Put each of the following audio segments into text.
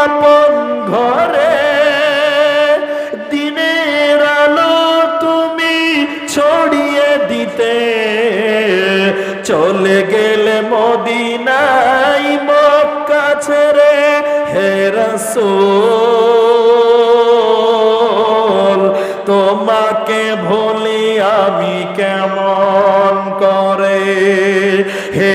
আপন ঘরে, দিনের আলো তুমি ছড়িয়ে দিতে। চলে গেলে মদিনাই মক্কা ছেড়ে হে রাসূল, তোমাকে ভুলি আমি কেমন করে? হে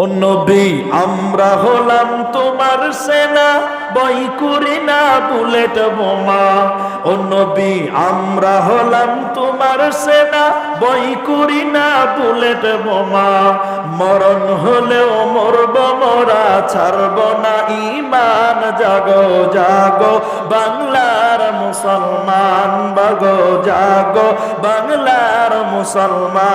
ও নবী, আমরা হলাম তোমার সেনা, বই করি না বুলেট বোমা। ও নবী, আমরা হলাম তোমার সেনা, বই করি না বুলেট বোমা। মরণ হলেও মরব, মরা ছাড়ব না ইমান জাগো জাগো, বাংলার মুসলমান বাগো, জাগো, বাংলার মুসলমান।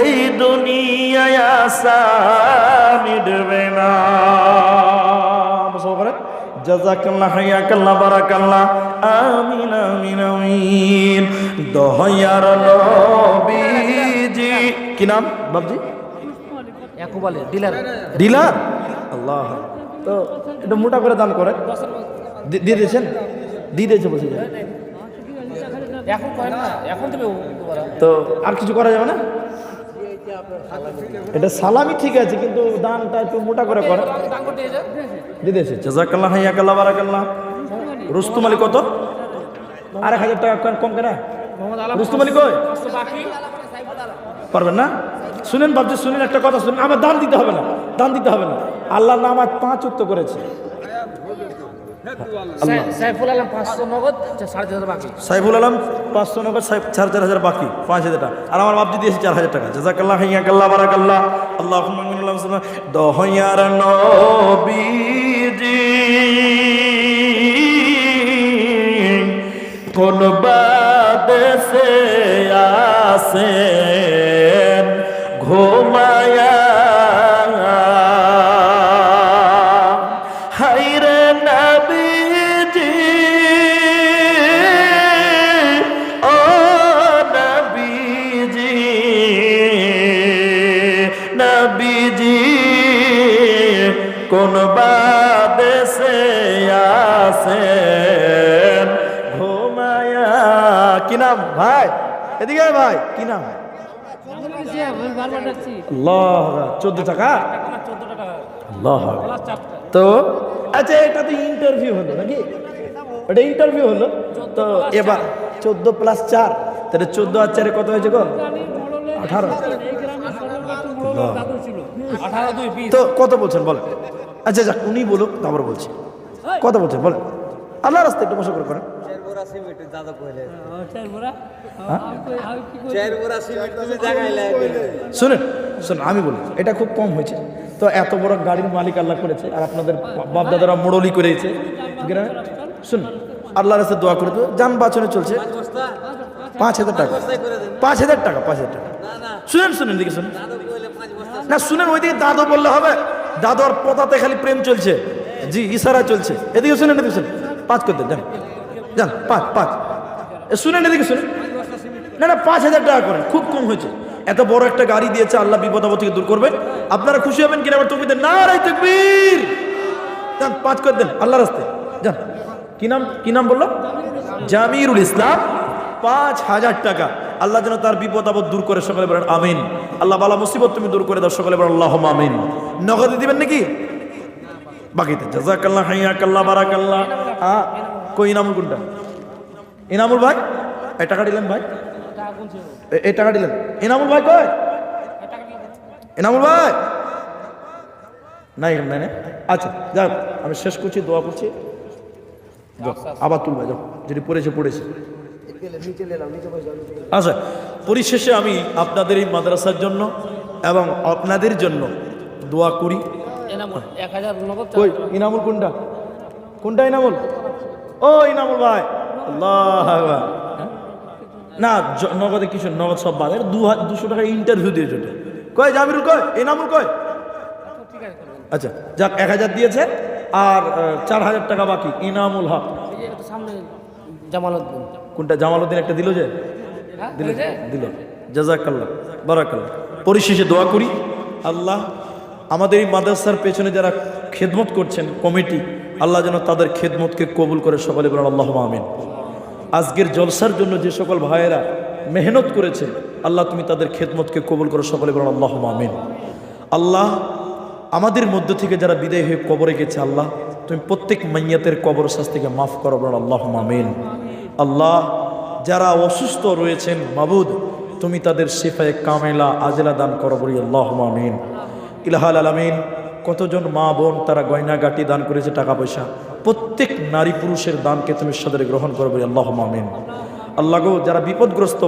এই দুনিয়ায় আসা মিটবে না। জাজাকাল্লাহ হাইয়াকাল্লাহ বারাকাল্লাহ আমিন আমিন আমিন। দহয়ার নবীজি কি নাম বাবজি একুবালে ডিলার। ডিলার? আল্লাহ। তো এটা মোটা করে দান করে দিয়ে দিয়েছেন? দিয়ে দিয়েছে বলছি। এখন তো আর কিছু করা যাবে না? এটা সালামি ঠিক আছে, কিন্তু দানটা একটু মোটা করে করে দিয়েছে জাজাকাল্লাহ, হাইয়াকাল্লাহ, বারাকাল্লাহ। রুস্তুম আলী কত? আর এক হাজার টাকা কম- কেনা? রুস্তুম আলী কই? পারবেন না? শুনেন বাবজি শুনেন একটা কথা, শুনেন, আমার দান দিতে হবে না, দান দিতে হবে না। আল্লাহ নামাজ পাঁচ উত্তর করেছে। সাইফুল আলম পাঁচশো নগদ চা- সাড়ে চার হাজার বাকি। সাইফুল আলম পাঁচশো নব্বই সাড়ে চার হাজার বাকি পাঁচ হাজার টাকা। আর আমার বাপজি দিয়েছে চার হাজার টাকা। জাজাকাল্লাহ হাইয়াকাল্লাহ বারাকাল্লাহ আল্লাহ দহয়ার নবীজি। কোন বাদেশে আসেন নবীজি, কোন বাদেশে আসেন ঘুমায়া, কি নাম? ভাই, এদিকে ভাই, কি নাম? চোদ্দ টাকা? তো আচ্ছা এটা তো ইন্টারভিউ হলো নাকি? ওটা ইন্টারভিউ হলো? তো এবার, চোদ্দ প্লাস চার, তাহলে চোদ্দ আর চারে কত হয়েছে গো? আঠারো। তো কত বলছেন? বলেন। আচ্ছা যাক উনি বলুক তারপর বলছি। কত বলছেন? বলেন। আল্লাহ রাস্তায় একটু বসে করে করেন। শুনেন শুনুন আমি বলি এটা খুব কম হয়েছে। তো এত বড় গাড়ির মালিক আল্লাহ করেছে আর আপনাদের বাপদাদারা মোড়লি করেছে গ্রামে? শুনুন আল্লাহ রাস্তায় দোয়া করে তো যান বাঁচনে চলছে। পাঁচ হাজার টাকা। পাঁচ হাজার টাকা পাঁচ হাজার টাকা। শুনেন শুনেন দিকে শুনুন। না, শুনেন, ওইদিকে দাদু বললে হবে। দাদুর পতাতে খালি প্রেম চলছে। জি, ইশারা চলছে। এদিকে শুনেন এদিকে শুনেন। পাঁচ করতে যান। যান, পাঁচ পাঁচ। শুনেন, এদিকে শুনেন। না না, পাঁচ হাজার টাকা করেন। খুব কম হয়েছে। এত বড় একটা গাড়ি দিয়েছে, আল্লাহ বিপদ আপদ থেকে দূর করবে। আপনারা খুশি হবেন কিনা আবার তুমি না রাই তকবীর! যান, পাঁচ করে দেন আল্লাহ রাস্তে যান। কি নাম কি নাম বলল? জামিরুল ইসলাম। পাঁচ হাজার টাকা। আল্লাহ যেন তার বিপদ আপদ দূর করে, সকালে বলেন আমিন। আল্লাহ বালা মুসিবত তুমি দূর করে দাও, সকালে বলেন আল্লাহ আমিন। নগদে দিবেন নাকি? বাকিতে জাজাকাল্লাহ হাইয়াকাল্লাহ, বারাকাল্লাহ। হ্যাঁ কই ইনামুল কোনটা ইনামুল ভাই? এই টাকা দিলেন ভাই? এ- টাকা দিলেন। ইনামুল ভাই কই? ইনামুল ভাই? নাই নাই না আচ্ছা যাক, আমি শেষ করছি, দোয়া করছি। আবার তুলবা, যাও। যদি পড়েছে পড়েছে। আচ্ছা পরিশেষে আমি আপনাদের এই মাদ্রাসার জন্য এবং আপনাদের জন্য দোয়া করি। ইনামুল কোনটা? কোনটা ইনামুল? ও ইনামুল ভাই। আল্লাহ না নগদে কিছু নগদ সব বাদ। দু দুশো টাকা ইন্টারভিউ দিয়েছে ওটা। কয় জামিরুল কয় ইনামুল কয় করবেন আচ্ছা যাক এক হাজার দিয়েছে। আর চার হাজার টাকা বাকি। ইনামুল হক। জামালউদ্দিন। কোনটা জামালউদ্দিন একটা দিল যে? হ্যাঁ দিল দিয়েছে? দিল। জাজাকাল্লাহ বারাকাল্লাহ। পরিশেষে দোয়া করি আল্লাহ আমাদের এই মাদ্রাসার পেছনে যারা খেদমত করছেন কমিটি আল্লাহ যেন তাদের খেদমতকে কবুল করে সকলে বলেন আল্লাহ আমিন। আজকের জলসার জন্য যে সকল ভাইয়েরা মেহনত করেছেন আল্লাহ তুমি তাদের খেদমতকে কবুল করে সকলে বলেন আল্লাহ আমিন। আল্লাহ আমাদের মধ্য থেকে যারা বিদায় হয়ে কবরে গেছে আল্লাহ তুমি প্রত্যেক মাইয়াতের কবর শাস থেকে মাফ করো বলেন আল্লাহ আমিন। আল্লাহ, যারা অসুস্থ রয়েছেন, মাবুদ, তুমি তাদের শেফায় কামেলা, আজলা দান করো বলি আল্লাহ আমিন। ইলাহাল আলামিন, কতজন মা বোন তারা গয়নাগাটি দান করেছে টাকা পয়সা, প্রত্যেক নারী পুরুষের দানকে তুমি সাদরে গ্রহণ করো বলি আল্লাহ আমিন। আল্লাহ গো, যারা বিপদগ্রস্ত